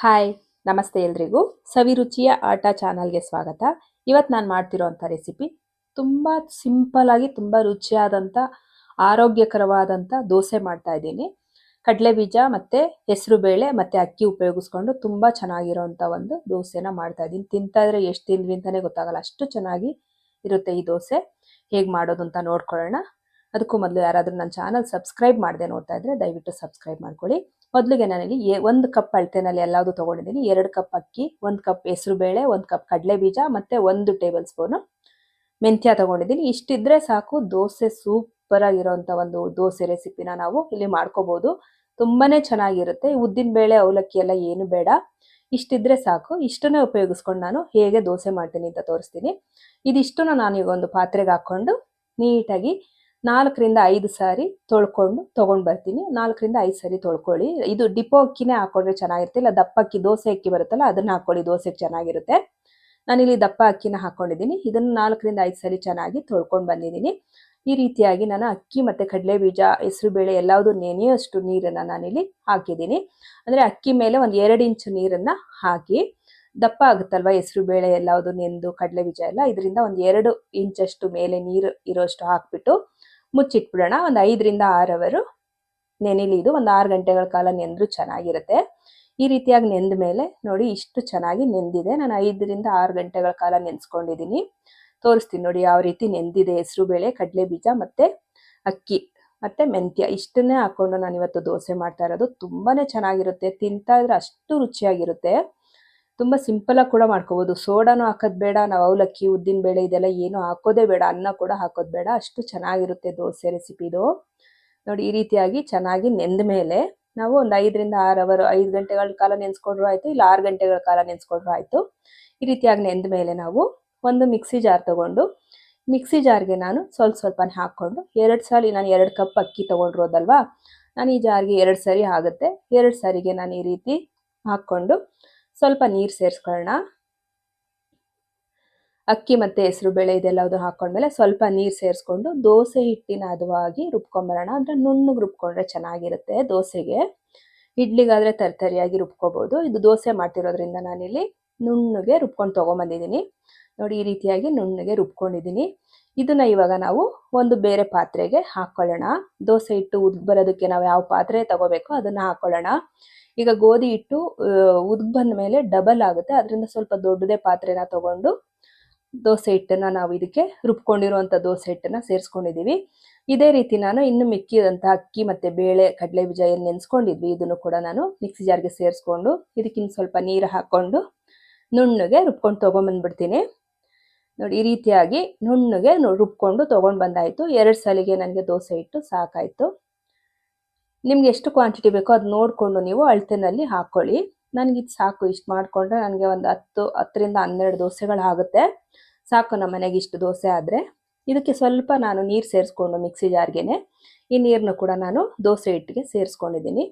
Hi, ನಮಸ್ತೆ ಎಲ್ರಿಗೂ. ಸವಿರುಚಿಯ ಆಟ ಚಾನಲ್ಗೆ ಸ್ವಾಗತ. ಇವತ್ತು ನಾನು ಮಾಡ್ತಿರೋಂಥ ರೆಸಿಪಿ ತುಂಬ ಸಿಂಪಲ್ ಆಗಿ ತುಂಬ ರುಚಿಯಾದಂಥ, ಆರೋಗ್ಯಕರವಾದಂಥ ದೋಸೆ ಮಾಡ್ತಾ ಇದ್ದೀನಿ. ಕಡಲೆ ಬೀಜ ಮತ್ತು ಹೆಸರು ಬೇಳೆ ಮತ್ತು ಅಕ್ಕಿ ಉಪಯೋಗಿಸ್ಕೊಂಡು ತುಂಬ ಚೆನ್ನಾಗಿರೋವಂಥ ಒಂದು ದೋಸೆನ ಮಾಡ್ತಾ ಇದ್ದೀನಿ. ತಿಂತಾ ಇದ್ರೆ ಎಷ್ಟು ತಿಂದ್ವಿ ಅಂತಲೇ ಗೊತ್ತಾಗಲ್ಲ. ಅಷ್ಟು ಚೆನ್ನಾಗಿ ಇರುತ್ತೆ ಈ ದೋಸೆ. ಹೇಗೆ ಮಾಡೋದು ಅಂತ ನೋಡ್ಕೊಳ್ಳೋಣ. ಅದಕ್ಕೂ ಮೊದಲು ಯಾರಾದರೂ ನನ್ನ ಚಾನಲ್ ಸಬ್ಸ್ಕ್ರೈಬ್ ಮಾಡಿದೆ ನೋಡ್ತಾ ಇದ್ರೆ ದಯವಿಟ್ಟು ಸಬ್ಸ್ಕ್ರೈಬ್ ಮಾಡ್ಕೊಳ್ಳಿ. ಮೊದಲಿಗೆ ನಾನಿಲ್ಲಿ ಒಂದು ಕಪ್ ಅಳತೆನಲ್ಲಿ ಎಲ್ಲಾವುದು ತೊಗೊಂಡಿದ್ದೀನಿ. ಎರಡು ಕಪ್ ಅಕ್ಕಿ, ಒಂದು ಕಪ್ ಹೆಸರು ಬೇಳೆ, ಒಂದು ಕಪ್ ಕಡಲೆ ಬೀಜ ಮತ್ತು ಒಂದು ಟೇಬಲ್ ಸ್ಪೂನು ಮೆಂತ್ಯ ತೊಗೊಂಡಿದ್ದೀನಿ. ಇಷ್ಟಿದ್ರೆ ಸಾಕು. ದೋಸೆ ಸೂಪರ್ ಆಗಿರೋಂಥ ಒಂದು ದೋಸೆ ರೆಸಿಪಿನ ನಾವು ಇಲ್ಲಿ ಮಾಡ್ಕೋಬೋದು. ತುಂಬಾನೇ ಚೆನ್ನಾಗಿರುತ್ತೆ. ಉದ್ದಿನ ಬೇಳೆ, ಅವಲಕ್ಕಿ ಎಲ್ಲ ಏನು ಬೇಡ. ಇಷ್ಟಿದ್ರೆ ಸಾಕು. ಇಷ್ಟನ್ನೇ ಉಪಯೋಗಿಸ್ಕೊಂಡು ನಾನು ಹೇಗೆ ದೋಸೆ ಮಾಡ್ತೀನಿ ಅಂತ ತೋರಿಸ್ತೀನಿ. ಇದಿಷ್ಟನ್ನು ನಾನು ಈಗ ಒಂದು ಪಾತ್ರೆಗೆ ಹಾಕ್ಕೊಂಡು ನೀಟಾಗಿ ನಾಲ್ಕರಿಂದ ಐದು ಸಾರಿ ತೊಳ್ಕೊಂಡು ತೊಗೊಂಡು ಬರ್ತೀನಿ. ನಾಲ್ಕರಿಂದ ಐದು ಸಾರಿ ತೊಳ್ಕೊಳ್ಳಿ. ಇದು ಡಿಪೋ ಅಕ್ಕಿನೇ ಹಾಕೊಂಡ್ರೆ ಚೆನ್ನಾಗಿರುತ್ತೆ. ಇಲ್ಲ ದಪ್ಪ ಅಕ್ಕಿ ದೋಸೆ ಅಕ್ಕಿ ಬರುತ್ತಲ್ಲ, ಅದನ್ನ ಹಾಕೊಳ್ಳಿ. ದೋಸೆಗೆ ಚೆನ್ನಾಗಿರುತ್ತೆ. ನಾನಿಲ್ಲಿ ದಪ್ಪ ಅಕ್ಕಿನ ಹಾಕೊಂಡಿದ್ದೀನಿ. ಇದನ್ನು ನಾಲ್ಕರಿಂದ ಐದು ಸಾರಿ ಚೆನ್ನಾಗಿ ತೊಳ್ಕೊಂಡು ಬಂದಿದ್ದೀನಿ. ಈ ರೀತಿಯಾಗಿ ನಾನು ಅಕ್ಕಿ ಮತ್ತು ಕಡಲೆ ಬೀಜ ಹೆಸರು ಬೇಳೆ ಎಲ್ಲವುದು ನೆನೆಯೋಷ್ಟು ನೀರನ್ನು ನಾನಿಲ್ಲಿ ಹಾಕಿದ್ದೀನಿ. ಅಂದರೆ ಅಕ್ಕಿ ಮೇಲೆ ಒಂದು ಎರಡು ಇಂಚು ನೀರನ್ನು ಹಾಕಿ, ದಪ್ಪ ಆಗುತ್ತಲ್ವ ಹೆಸರು ಬೇಳೆ ಎಲ್ಲವುದು ನೆಂದು ಕಡಲೆ ಬೀಜ ಎಲ್ಲ, ಇದರಿಂದ ಒಂದು ಎರಡು ಇಂಚಷ್ಟು ಮೇಲೆ ನೀರು ಇರೋಷ್ಟು ಹಾಕ್ಬಿಟ್ಟು ಮುಚ್ಚಿಟ್ಬಿಡೋಣ. ಒಂದು ಐದರಿಂದ ಆರು ಅವರು ನೆನೆಲಿ ಇದು. ಒಂದು ಆರು ಗಂಟೆಗಳ ಕಾಲ ನೆಂದರೂ ಚೆನ್ನಾಗಿರುತ್ತೆ. ಈ ರೀತಿಯಾಗಿ ನೆಂದ ಮೇಲೆ ನೋಡಿ ಇಷ್ಟು ಚೆನ್ನಾಗಿ ನೆಂದಿದೆ. ನಾನು ಐದರಿಂದ ಆರು ಗಂಟೆಗಳ ಕಾಲ ನೆನೆಸ್ಕೊಂಡಿದ್ದೀನಿ ತೋರಿಸ್ತೀನಿ ನೋಡಿ ಯಾವ ರೀತಿ ನೆಂದಿದೆ. ಹೆಸರು, ಬೇಳೆ, ಕಡಲೆ ಬೀಜ ಮತ್ತು ಅಕ್ಕಿ ಮತ್ತು ಮೆಂತ್ಯ. ಇಷ್ಟನ್ನೇ ಹಾಕ್ಕೊಂಡು ನಾನು ಇವತ್ತು ದೋಸೆ ಮಾಡ್ತಾ ಇರೋದು. ತುಂಬಾ ಚೆನ್ನಾಗಿರುತ್ತೆ. ತಿಂತಾ ಇದ್ರೆ ಅಷ್ಟು ರುಚಿಯಾಗಿರುತ್ತೆ. ತುಂಬ ಸಿಂಪಲಾಗಿ ಕೂಡ ಮಾಡ್ಕೋಬೋದು. ಸೋಡಾನು ಹಾಕೋದು ಬೇಡ, ನಾವು ಅವಲಕ್ಕಿ, ಉದ್ದಿನ ಬೇಳೆ ಇದೆಲ್ಲ ಏನು ಹಾಕೋದೇ ಬೇಡ. ಅನ್ನ ಕೂಡ ಹಾಕೋದು ಬೇಡ. ಅಷ್ಟು ಚೆನ್ನಾಗಿರುತ್ತೆ ದೋಸೆ ರೆಸಿಪಿದು ನೋಡಿ, ಈ ರೀತಿಯಾಗಿ ಚೆನ್ನಾಗಿ ನೆಂದ ಮೇಲೆ ನಾವು ಒಂದು ಐದರಿಂದ ಆರು ಅವರ್, ಐದು ಗಂಟೆಗಳ ಕಾಲ ನೆನೆಸ್ಕೊಂಡ್ರು ಆಯಿತು, ಇಲ್ಲ ಆರು ಗಂಟೆಗಳ ಕಾಲ ನೆನೆಸ್ಕೊಂಡ್ರು ಆಯಿತು. ಈ ರೀತಿಯಾಗಿ ನೆಂದ ಮೇಲೆ ನಾವು ಒಂದು ಮಿಕ್ಸಿ ಜಾರ್ ತಗೊಂಡು, ಮಿಕ್ಸಿ ಜಾರ್ಗೆ ನಾನು ಸ್ವಲ್ಪ ಸ್ವಲ್ಪನೇ ಹಾಕ್ಕೊಂಡು, ಎರಡು ಸಾರಿ ನಾನು ಎರಡು ಕಪ್ ಅಕ್ಕಿ ತೊಗೊಂಡಿರೋದಲ್ವಾ? ನಾನು ಈ ಜಾರ್ಗೆ ಎರಡು ಸರಿ ಆಗುತ್ತೆ. ಎರಡು ಸಾರಿಗೆ ನಾನು ಈ ರೀತಿ ಹಾಕ್ಕೊಂಡು ಸ್ವಲ್ಪ ನೀರು ಸೇರಿಸ್ಕೊಳ್ಳೋಣ ಅಕ್ಕಿ ಮತ್ತು ಹೆಸರು ಬೇಳೆ ಇದೆಲ್ಲದು ಹಾಕ್ಕೊಂಡ್ಮೇಲೆ ಸ್ವಲ್ಪ ನೀರು ಸೇರಿಸ್ಕೊಂಡು ದೋಸೆ ಹಿಟ್ಟಿನ ಹದವಾಗಿ ರುಬ್ಕೊಂಬರೋಣ. ಅಂದರೆ ನುಣ್ಣಗೆ ರುಬ್ಕೊಂಡ್ರೆ ಚೆನ್ನಾಗಿರುತ್ತೆ ದೋಸೆಗೆ. ಇಡ್ಲಿಗಾದರೆ ತರತರಿಯಾಗಿ ರುಬ್ಕೋಬೋದು. ಇದು ದೋಸೆ ಮಾಡ್ತಿರೋದ್ರಿಂದ ನಾನಿಲ್ಲಿ ನುಣ್ಣಗೆ ರುಬ್ಕೊಂಡು ತೊಗೊಂಬಂದಿದ್ದೀನಿ. ನೋಡಿ ಈ ರೀತಿಯಾಗಿ ನುಣ್ಣಗೆ ರುಬ್ಕೊಂಡಿದ್ದೀನಿ. ಇದನ್ನ ಇವಾಗ ನಾವು ಒಂದು ಬೇರೆ ಪಾತ್ರೆಗೆ ಹಾಕ್ಕೊಳ್ಳೋಣ ದೋಸೆ ಹಿಟ್ಟು ಉದ್ ಬರೋದಕ್ಕೆ ನಾವು ಯಾವ ಪಾತ್ರೆ ತಗೋಬೇಕು ಅದನ್ನು ಹಾಕ್ಕೊಳ್ಳೋಣ ಈಗ ಗೋಧಿ ಹಿಟ್ಟು ಉದ್ ಬಂದ ಮೇಲೆ ಡಬಲ್ ಆಗುತ್ತೆ. ಅದರಿಂದ ಸ್ವಲ್ಪ ದೊಡ್ಡದೇ ಪಾತ್ರೆನ ತಗೊಂಡು ದೋಸೆ ಹಿಟ್ಟನ್ನು ನಾವು ಇದಕ್ಕೆ ರುಬ್ಕೊಂಡಿರುವಂಥ ದೋಸೆ ಹಿಟ್ಟನ್ನು ಸೇರಿಸ್ಕೊಂಡಿದ್ದೀವಿ ಇದೇ ರೀತಿ ನಾನು ಇನ್ನು ಮಿಕ್ಕಿದಂಥ ಅಕ್ಕಿ ಮತ್ತು ಬೇಳೆ ಕಡಲೆ ಬೀಜ ಏನು ನೆನೆಸ್ಕೊಂಡಿದ್ವಿ, ಇದನ್ನು ಕೂಡ ನಾನು ಮಿಕ್ಸಿ ಜಾರ್ಗೆ ಸೇರಿಸ್ಕೊಂಡು ಇದಕ್ಕಿಂತ ಸ್ವಲ್ಪ ನೀರು ಹಾಕ್ಕೊಂಡು ನುಣ್ಣಗೆ ರುಬ್ಕೊಂಡು ತೊಗೊಂಬಂದ್ಬಿಡ್ತೀನಿ. ನೋಡಿ, ಈ ರೀತಿಯಾಗಿ ನುಣ್ಣಗೆ ರುಬ್ಕೊಂಡು ತೊಗೊಂಡು ಬಂದಾಯಿತು. ಎರಡು ಸಲಿಗೆ ನನಗೆ ದೋಸೆ ಇಟ್ಟು ಸಾಕಾಯಿತು. ನಿಮ್ಗೆ ಎಷ್ಟು ಕ್ವಾಂಟಿಟಿ ಬೇಕೋ ಅದು ನೋಡಿಕೊಂಡು ನೀವು ಅಳತೆನಲ್ಲಿ ಹಾಕ್ಕೊಳ್ಳಿ ಇದು ಸಾಕು, ಇಷ್ಟು ಮಾಡಿಕೊಂಡ್ರೆ ನನಗೆ ಒಂದು ಹತ್ತು, ಹತ್ತರಿಂದ ಹನ್ನೆರಡು ದೋಸೆಗಳು ಆಗುತ್ತೆ. ಸಾಕು ನಮ್ಮ ಮನೆಗೆ ಇಷ್ಟು ದೋಸೆ ಆದರೆ. ಇದಕ್ಕೆ ಸ್ವಲ್ಪ ನಾನು ನೀರು ಸೇರಿಸ್ಕೊಂಡು ಮಿಕ್ಸಿ ಜಾರ್ಗೆನೆ, ಈ ನೀರನ್ನು ಕೂಡ ನಾನು ದೋಸೆ ಹಿಟ್ಟಿಗೆ ಸೇರಿಸ್ಕೊಂಡಿದ್ದೀನಿ.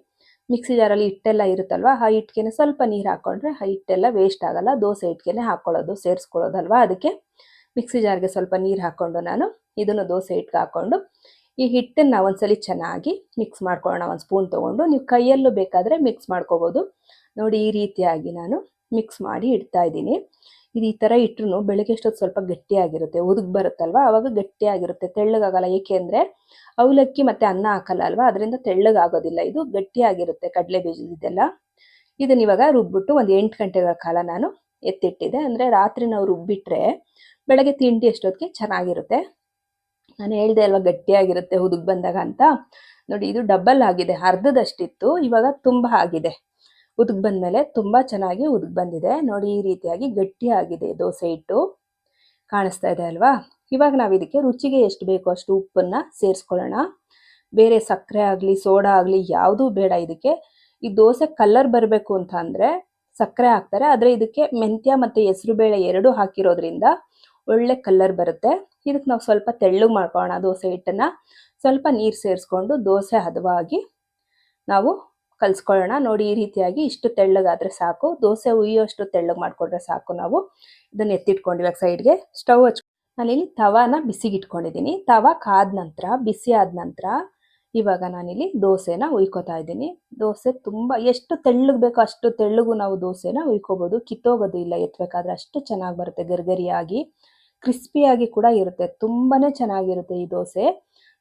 ಮಿಕ್ಸಿ ಜಾರಲ್ಲಿ ಹಿಟ್ಟೆಲ್ಲ ಇರುತ್ತಲ್ವ, ಆ ಹಿಟ್ಟಿಗೆ ಸ್ವಲ್ಪ ನೀರು ಹಾಕ್ಕೊಂಡ್ರೆ ಆ ಹಿಟ್ಟೆಲ್ಲ ವೇಸ್ಟ್ ಆಗಲ್ಲ. ದೋಸೆ ಹಿಟ್ಟಿಗೆ ಹಾಕ್ಕೊಳ್ಳೋದು ಸೇರಿಸ್ಕೊಳ್ಳೋದಲ್ವ? ಅದಕ್ಕೆ ಮಿಕ್ಸಿ ಜಾರ್ಗೆ ಸ್ವಲ್ಪ ನೀರು ಹಾಕ್ಕೊಂಡು ನಾನು ಇದನ್ನು ದೋಸೆ ಹಿಟ್ಟಿಗೆ ಹಾಕ್ಕೊಂಡು ಈ ಹಿಟ್ಟನ್ನು ನಾವು ಒಂದ್ಸಲಿ ಚೆನ್ನಾಗಿ ಮಿಕ್ಸ್ ಮಾಡ್ಕೊಳ್ಳೋಣ. ಒಂದು ಸ್ಪೂನ್ ತೊಗೊಂಡು ನೀವು ಕೈಯಲ್ಲೂ ಬೇಕಾದರೆ ಮಿಕ್ಸ್ ಮಾಡ್ಕೋಬೋದು. ನೋಡಿ ಈ ರೀತಿಯಾಗಿ ನಾನು ಮಿಕ್ಸ್ ಮಾಡಿ ಇಡ್ತಾ ಇದ್ದೀನಿ. ಇದು ಈ ಥರ ಇಟ್ಟರು ಬೆಳಗ್ಗೆ ಅಷ್ಟೊತ್ತು ಸ್ವಲ್ಪ ಗಟ್ಟಿಯಾಗಿರುತ್ತೆ ಉದುಗ್ ಬರುತ್ತಲ್ವ? ಅವಾಗ ಗಟ್ಟಿಯಾಗಿರುತ್ತೆ. ತೆಳ್ಳಗಾಗಲ್ಲ. ಏಕೆಂದರೆ ಅವಲಕ್ಕಿ ಮತ್ತು ಅನ್ನ ಹಾಕಲ್ಲ ಅಲ್ವಾ? ಅದರಿಂದ ತೆಳ್ಳಗಾಗೋದಿಲ್ಲ. ಇದು ಗಟ್ಟಿಯಾಗಿರುತ್ತೆ ಕಡಲೆ ಬೀಜದಿದೆಲ್ಲ ಇದನ್ನ ಇವಾಗ ರುಬ್ಬಿಟ್ಟು ಒಂದು ಎಂಟು ಗಂಟೆಗಳ ಕಾಲ ನಾನು ಎತ್ತಿಟ್ಟಿದ್ದೆ. ಅಂದರೆ ರಾತ್ರಿ ನಾವು ರುಬ್ಬಿಟ್ರೆ ಬೆಳಗ್ಗೆ ತಿಂಡಿ ಅಷ್ಟೊತ್ತಿಗೆ ಚೆನ್ನಾಗಿರುತ್ತೆ. ನಾನು ಹೇಳ್ದೆ ಅಲ್ವಾ ಗಟ್ಟಿಯಾಗಿರುತ್ತೆ ಹುದುಗ್ ಬಂದಾಗ ಅಂತ. ನೋಡಿ, ಇದು ಡಬಲ್ ಆಗಿದೆ. ಅರ್ಧದಷ್ಟಿತ್ತು. ಇವಾಗ ತುಂಬ ಆಗಿದೆ. ಉದುಗ್ ಬಂದಮೇಲೆ ತುಂಬ ಚೆನ್ನಾಗಿ ಉದುಗ್ ಬಂದಿದೆ. ನೋಡಿ, ಈ ರೀತಿಯಾಗಿ ಗಟ್ಟಿಯಾಗಿದೆ ದೋಸೆ ಹಿಟ್ಟು. ಕಾಣಿಸ್ತಾ ಇದೆ ಅಲ್ವಾ? ಇವಾಗ ನಾವು ಇದಕ್ಕೆ ರುಚಿಗೆ ಎಷ್ಟು ಬೇಕೋ ಅಷ್ಟು ಉಪ್ಪನ್ನು ಸೇರಿಸ್ಕೊಳ್ಳೋಣ. ಬೇರೆ ಸಕ್ಕರೆ ಆಗಲಿ, ಸೋಡಾ ಆಗಲಿ, ಯಾವುದೂ ಬೇಡ ಇದಕ್ಕೆ. ಈ ದೋಸೆ ಕಲರ್ ಬರಬೇಕು ಅಂತ ಅಂದರೆ ಸಕ್ಕರೆ ಹಾಕ್ತಾರೆ. ಆದರೆ ಇದಕ್ಕೆ ಮೆಂತ್ಯ ಮತ್ತು ಹೆಸರು ಬೇಳೆ ಎರಡೂ ಹಾಕಿರೋದ್ರಿಂದ ಒಳ್ಳೆ ಕಲರ್ ಬರುತ್ತೆ. ಇದಕ್ಕೆ ನಾವು ಸ್ವಲ್ಪ ತೆಳ್ಳಗೆ ಮಾಡ್ಕೊಳ್ಳೋಣ ದೋಸೆ ಹಿಟ್ಟನ್ನು. ಸ್ವಲ್ಪ ನೀರು ಸೇರಿಸ್ಕೊಂಡು ದೋಸೆ ಹದವಾಗಿ ನಾವು ಕಲಿಸ್ಕೊಳ್ಳೋಣ. ನೋಡಿ, ಈ ರೀತಿಯಾಗಿ ಇಷ್ಟು ತೆಳ್ಳಗಾದರೆ ಸಾಕು. ದೋಸೆ ಉಯ್ಯೋಷ್ಟು ತೆಳ್ಳಗೆ ಮಾಡಿಕೊಂಡ್ರೆ ಸಾಕು ನಾವು. ಇದನ್ನು ಎತ್ತಿಟ್ಕೊಂಡು ಇವಾಗ ಸೈಡ್ಗೆ ಸ್ಟವ್ ಹಚ್ ನಾನಿಲ್ಲಿ ತವಾನ ಬಿಸಿಗೆ ಇಟ್ಕೊಂಡಿದ್ದೀನಿ ತವ ಕಾದ ನಂತರ, ಬಿಸಿ ಆದ ನಂತರ ಇವಾಗ ನಾನಿಲ್ಲಿ ದೋಸೆನ ಉಯ್ಕೋತಾ ಇದ್ದೀನಿ. ದೋಸೆ ತುಂಬ ಎಷ್ಟು ತೆಳ್ಳಗೆ ಬೇಕೋ ಅಷ್ಟು ತೆಳ್ಳಗೂ ನಾವು ದೋಸೆನ ಉಯ್ಕೋಬೋದು ಕಿತ್ತೋಗೋದು ಇಲ್ಲ ಎತ್ತಬೇಕಾದ್ರೆ ಅಷ್ಟು ಚೆನ್ನಾಗಿ ಬರುತ್ತೆ. ಗರಿಗರಿಯಾಗಿ, ಕ್ರಿಸ್ಪಿಯಾಗಿ ಕೂಡ ಇರುತ್ತೆ. ತುಂಬಾ ಚೆನ್ನಾಗಿರುತ್ತೆ ಈ ದೋಸೆ.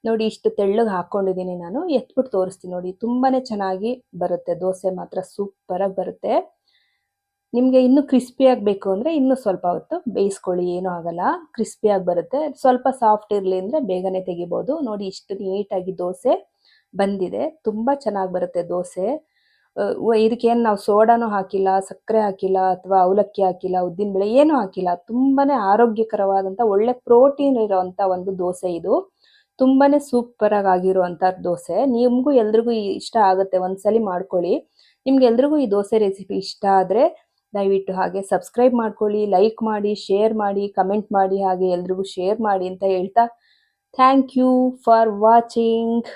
ನೋಡಿ ಇಷ್ಟು ತೆಳ್ಳಗೆ ಹಾಕ್ಕೊಂಡಿದ್ದೀನಿ ನಾನು. ಎತ್ಬಿಟ್ಟು ತೋರಿಸ್ತೀನಿ ನೋಡಿ. ತುಂಬಾನೇ ಚೆನ್ನಾಗಿ ಬರುತ್ತೆ. ದೋಸೆ ಮಾತ್ರ ಸೂಪರಾಗಿ ಬರುತ್ತೆ. ನಿಮಗೆ ಇನ್ನೂ ಕ್ರಿಸ್ಪಿಯಾಗಿ ಬೇಕು ಅಂದರೆ ಇನ್ನೂ ಸ್ವಲ್ಪ ಹೊತ್ತು ಬೇಯಿಸ್ಕೊಳ್ಳಿ. ಏನೂ ಆಗಲ್ಲ. ಕ್ರಿಸ್ಪಿಯಾಗಿ ಬರುತ್ತೆ. ಸ್ವಲ್ಪ ಸಾಫ್ಟ್ ಇರಲಿ ಅಂದರೆ ಬೇಗನೆ ತೆಗಿಬೋದು. ನೋಡಿ ಇಷ್ಟು ನೀಟಾಗಿ ದೋಸೆ ಬಂದಿದೆ. ತುಂಬ ಚೆನ್ನಾಗಿ ಬರುತ್ತೆ ದೋಸೆ. ಇದಕ್ಕೇನು ನಾವು ಸೋಡಾನು ಹಾಕಿಲ್ಲ, ಸಕ್ಕರೆ ಹಾಕಿಲ್ಲ, ಅಥವಾ ಅವಲಕ್ಕಿ ಹಾಕಿಲ್ಲ ಉದ್ದಿನಬೇಳೆ ಏನೂ ಹಾಕಿಲ್ಲ. ತುಂಬಾನೇ ಆರೋಗ್ಯಕರವಾದಂಥ ಒಳ್ಳೆ ಪ್ರೋಟೀನ್ ಇರೋವಂಥ ಒಂದು ದೋಸೆ ಇದು. ತುಂಬಾನೇ ಸೂಪರ್ ಆಗಿರುವಂಥ ದೋಸೆ. ನಿಮಗೂ ಎಲ್ರಿಗೂ ಇಷ್ಟ ಆಗುತ್ತೆ, ಒಂದ್ಸಲಿ ಮಾಡ್ಕೊಳ್ಳಿ. ನಿಮ್ಗೆ ಎಲ್ರಿಗೂ ಈ ದೋಸೆ ರೆಸಿಪಿ ಇಷ್ಟ ಆದರೆ ದಯವಿಟ್ಟು ಹಾಗೆ ಸಬ್ಸ್ಕ್ರೈಬ್ ಮಾಡ್ಕೊಳ್ಳಿ ಲೈಕ್ ಮಾಡಿ ಶೇರ್ ಮಾಡಿ ಕಮೆಂಟ್ ಮಾಡಿ ಹಾಗೆ ಎಲ್ರಿಗೂ ಶೇರ್ ಮಾಡಿ ಅಂತ ಹೇಳ್ತಾ ಥ್ಯಾಂಕ್ ಯು ಫಾರ್ ವಾಚಿಂಗ್